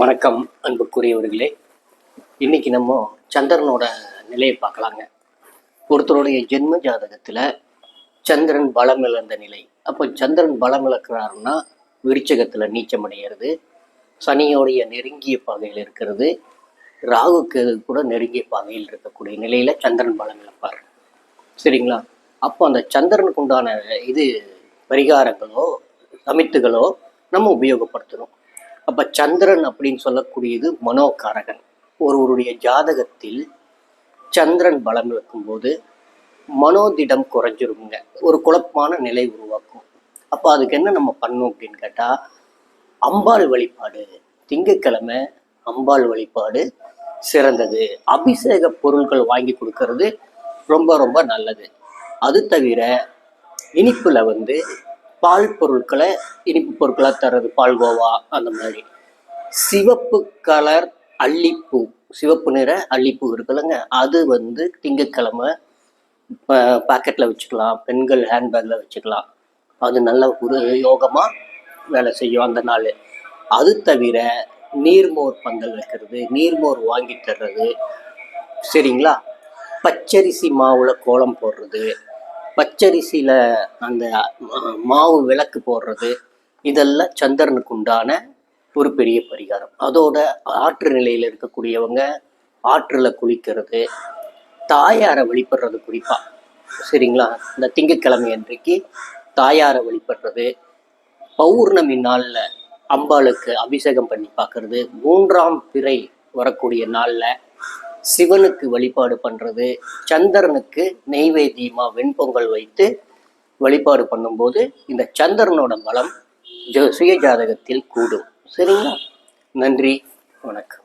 வணக்கம் அன்புக்குரியவர்களே. இன்னைக்கு நம்ம சந்திரனோட நிலையை பார்க்கலாங்க. ஒருத்தருடைய ஜென்ம ஜாதகத்தில் சந்திரன் பலம் இழந்த நிலை. அப்போ சந்திரன் பலம் இழக்கிறாருன்னா விருச்சகத்தில் நீச்சம் அடைகிறது சனியோடைய நெருங்கிய பாதையில் இருக்கிறது ராகுக்கு கூட நெருங்கிய பாதையில் இருக்கக்கூடிய நிலையில் சந்திரன் பலம் இழப்பார். சரிங்களா? அப்போ அந்த சந்திரனுக்கு உண்டான இது பரிகாரங்களோ சமித்துகளோ நம்ம உபயோகப்படுத்தணும். அப்போ சந்திரன் அப்படின்னு சொல்லக்கூடியது மனோகாரகன். ஒருவருடைய ஜாதகத்தில் சந்திரன் பலம் இருக்கும்போது மனோதிடம் குறைஞ்சிருங்க. ஒரு குழப்பமான நிலை உருவாக்கும். அப்போ அதுக்கு என்ன நம்ம பண்ணணும் அப்படின்னு கேட்டால் அம்பாள் வழிபாடு. திங்கக்கிழமை அம்பாள் வழிபாடு சிறந்தது. அபிஷேக பொருட்கள் வாங்கி கொடுக்கறது ரொம்ப ரொம்ப நல்லது. அது தவிர இனிப்பில் வந்து பால் பொருட்களை இனிப்பு பொருட்களாக தர்றது பால்கோவா அந்த மாதிரி. சிவப்பு கலர் அள்ளிப்பூ சிவப்பு நிற அள்ளிப்பூ இருக்குல்லங்க. அது வந்து திங்கக்கிழமை பாக்கெட்டில் வச்சுக்கலாம் பெண்கள் ஹேண்ட்பேக்கில் வச்சுக்கலாம். அது நல்ல ஒரு யோகமாக வேலை செய்யும் அந்த நாள். அது தவிர நீர்மோர் பந்தல் வைக்கிறது நீர்மோர் வாங்கி தர்றது சரிங்களா? பச்சரிசி மாவுல கோலம் போடுறது பச்சரிசியில் அந்த மா- மாவு விளக்கு போடுறது இதெல்லாம் சந்திரனுக்கு உண்டான ஒரு பெரிய பரிகாரம். அதோட ஆற்று நிலையில் இருக்கக்கூடியவங்க ஆற்றில் குளிக்கிறது தாயாரை வழிபடுறது குறிப்பாக சரிங்களா? இந்த திங்கட்கிழமை அன்றைக்கு தாயாரை வழிபடுறது பௌர்ணமி நாளில் அம்பாளுக்கு அபிஷேகம் பண்ணி பார்க்கறது மூன்றாம் பிறை வரக்கூடிய நாளில் சிவனுக்கு வழிபாடு பண்ணுறது சந்திரனுக்கு நெய்வேத்தியமாக வெண்பொங்கல் வைத்து வழிபாடு பண்ணும்போது இந்த சந்திரனோட பலம் ஜ- சுய ஜாதகத்தில் கூடும். சரிங்களா? நன்றி வணக்கம்.